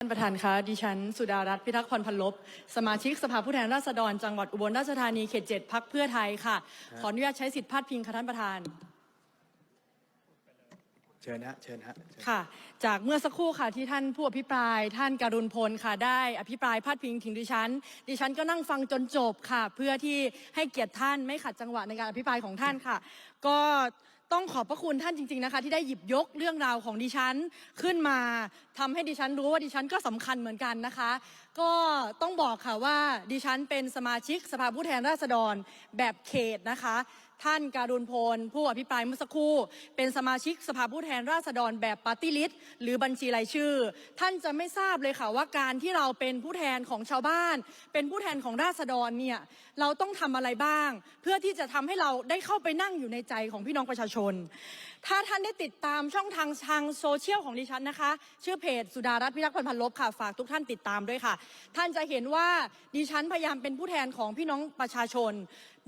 ท่านประธานคะดิฉัน สุดารัตน์พิทักษ์พรพันลบ สมาชิกสภาผู้แทนราษฎร จังหวัดอุบลราชธานีเขตเจ็ดพักเพื่อไทยค่ะ ขออนุญาตใช้สิทธิพาดพิงค่ะท่านประธานเชิญฮะเชิญฮะเชิญค่ะ จากเมื่อสักครู่ค่ะที่ท่านผู้อภิปราย ท่านการุณพลค่ะได้ อภิปรายพาดพิงถึงดิฉัน ดิฉันก็นั่งฟังจนจบค่ะ เพื่อที่ให้เกียรติท่านไม่ขัดจังหวะในการอภิปรายของท่านค่ะ ก็ต้องขอบพระคุณท่านจริง ๆนะคะ ที่ได้หยิบยกเรื่องราวของดิฉันขึ้นมาทำให้ดิฉันรู้ว่าดิฉันก็สำคัญเหมือนกันนะคะ ก็ต้องบอกค่ะว่าดิฉันเป็นสมาชิกสภาผู้แทนราษฎรแบบเขตนะคะ ท่านการุณพล ผู้อภิปรายเมื่อสักครู่ เป็นสมาชิกสภาผู้แทนราษฎรแบบปาร์ตี้ลิสต์หรือบัญชีรายชื่อ ท่านจะไม่ทราบเลยค่ะว่าการที่เราเป็นผู้แทนของชาวบ้าน เป็นผู้แทนของราษฎรเนี่ยเราต้องทำอะไรบ้าง เพื่อที่จะทำให้เราได้เข้าไปนั่งอยู่ในใจของพี่น้องประชาชน ถ้าท่านได้ติดตามช่องทางทางโซเชียลของดิฉันนะคะ ชื่อเพจสุดารัตน์พิทักษ์พันพันลบค่ะฝากทุกท่านติดตามด้วยค่ะ ท่านจะเห็นว่าดิฉันพยายามเป็นผู้แทนของพี่น้องประชาชน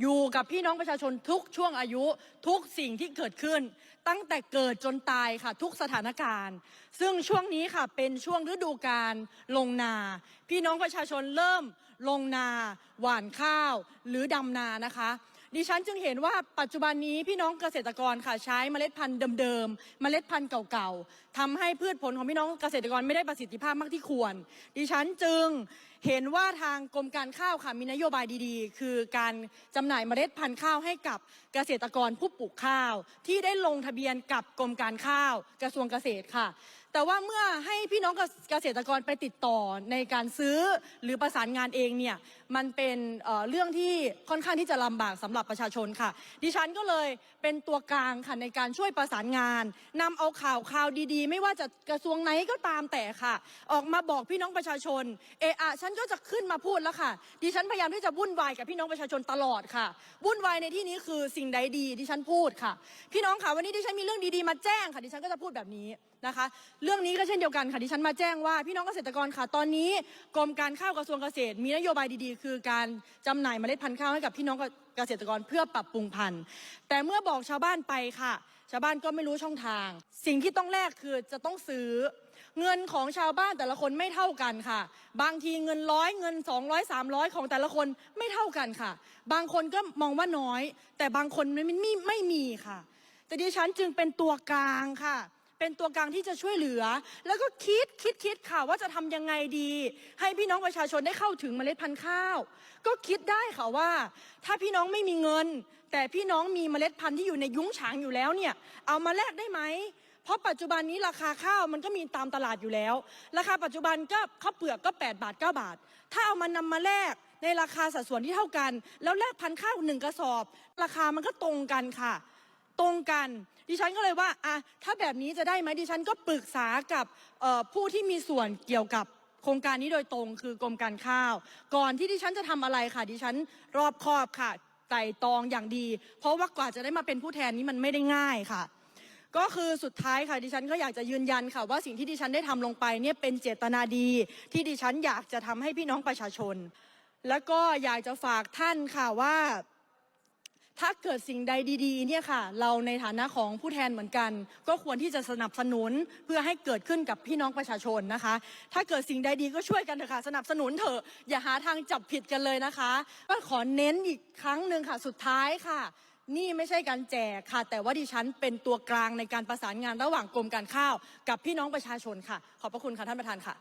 อยู่กับพี่น้องประชาชนทุกช่วงอายุทุกสิ่งที่เกิดขึ้น ตั้งแต่เกิดจนตายค่ะ ทุกสถานการณ์ ซึ่งช่วงนี้ค่ะเป็นช่วงฤดูการลงนา พี่น้องประชาชนเริ่มลงนา หว่านข้าว หรือดำนานะคะ ดิฉันจึงเห็นว่าปัจจุบันนี้พี่น้องเกษตรกรค่ะใช้เมล็ดพันธุ์เดิมๆเมล็ดพันธุ์เก่าๆทำให้พืชผลของพี่น้องเกษตรกรไม่ได้ประสิทธิภาพมากที่ควร ดิฉันจึงเห็นว่าทางกรมการข้าวค่ะมีนโยบายดีๆ คือการจำหน่ายเมล็ดพันธุ์ข้าวให้กับเกษตรกรผู้ปลูกข้าว ที่ได้ลงทะเบียนกับกรมการข้าวกระทรวงเกษตรค่ะ แต่ว่าเมื่อให้พี่น้องเกษตรกรไปติดต่อในการซื้อหรือประสานงานเองเนี่ยมันเป็นเรื่องที่ค่อนข้างที่จะลำบากสำหรับประชาชนค่ะ ดิฉันก็เลยเป็นตัวกลางค่ะในการช่วยประสานงานนำเอาข่าวข่าวดีๆ ไม่ว่าจะกระทรวงไหนก็ตามแต่ค่ะ ออกมาบอกพี่น้องประชาชนเออะฉันก็จะขึ้นมาพูดแล้วค่ะ ดิฉันพยายามที่จะวุ่นวายกับพี่น้องประชาชนตลอดค่ะวุ่นวายในที่นี้คือสิ่งใดดีดิฉันพูดค่ะ พี่น้องค่ะวันนี้ดิฉันมีเรื่องดีๆมาแจ้งค่ะดิฉันก็จะพูดแบบนี้นะคะเรื่องนี้ก็เช่นเดียวกันค่ะดิฉันมาแจ้งว่าพี่น้องเกษตรกรค่ะตอนนี้กรมการข้าวกระทรวงเกษตร มีนโยบายดีๆ คือการจำหน่ายเมล็ดพันธุ์ข้าวให้กับพี่น้องเกษตรกรเพื่อปรับปรุงพันธุ์ แต่เมื่อบอกชาวบ้านไปค่ะ ชาวบ้านก็ไม่รู้ช่องทาง สิ่งที่ต้องแลกคือจะต้องซื้อ เงินของชาวบ้านแต่ละคนไม่เท่ากันค่ะ บางทีเงินร้อยเงิน 200 300 ของแต่ละคนไม่เท่ากันค่ะ บางคนก็มองว่าน้อย แต่บางคนไม่ไม่ไม่มีค่ะ แต่ดิฉันจึงเป็นตัวกลางค่ะ เป็นตัวกลางที่จะช่วยเหลือ แล้วก็คิดคิดคิดค่ะว่าจะทำยังไงดี ให้พี่น้องประชาชนได้เข้าถึงเมล็ดพันธุ์ข้าว ก็คิดได้ค่ะว่า ถ้าพี่น้องไม่มีเงิน แต่พี่น้องมีเมล็ดพันธุ์ที่อยู่ในยุ้งฉางอยู่แล้วเนี่ยเอามาแลกได้ไหมเพราะปัจจุบันนี้ราคาข้าวมันก็มีตามตลาดอยู่แล้ว ราคาปัจจุบันก็ข้าวเปลือกก็ 8 บาท 9 บาท ถ้าเอามานำมาแลกในราคาสัดส่วนที่เท่ากัน แล้วแลกพันธุ์ข้าวหนึ่งกระสอบ ราคามันก็ตรงกันค่ะ ตรงกัน ดิฉันก็เลยว่าอะถ้าแบบนี้จะได้ไหมดิฉันก็ปรึกษากับผู้ที่มีส่วนเกี่ยวกับโครงการนี้โดยตรงคือกรมการข้าว ก่อนที่ดิฉันจะทำอะไรค่ะ ดิฉันรอบคอบค่ะไต่ตองอย่างดี เพราะว่ากว่าจะได้มาเป็นผู้แทนนี้มันไม่ได้ง่ายค่ะ ก็คือสุดท้ายค่ะดิฉันก็อยากจะยืนยันค่ะ ว่าสิ่งที่ดิฉันได้ทำลงไปเนี่ยเป็นเจตนาดี ที่ดิฉันอยากจะทำให้พี่น้องประชาชน แล้วก็อยากจะฝากท่านค่ะว่า ถ้าเกิดสิ่งใดดีๆเนี่ยค่ะ เราในฐานะของผู้แทนเหมือนกัน ก็ควรที่จะสนับสนุนเพื่อให้เกิดขึ้นกับพี่น้องประชาชนนะคะ ถ้าเกิดสิ่งใดดีก็ช่วยกันเถอะค่ะ สนับสนุนเถอะอย่าหาทางจับผิดกันเลยนะคะก็ขอเน้นอีกครั้งหนึ่งค่ะสุดท้ายค่ะ นี่ไม่ใช่การแจกค่ะ แต่ว่าดิฉันเป็นตัวกลางในการประสานงานระหว่างกรมการข้าว กับพี่น้องประชาชนค่ะ ขอบพระคุณค่ะท่านประธานค่ะ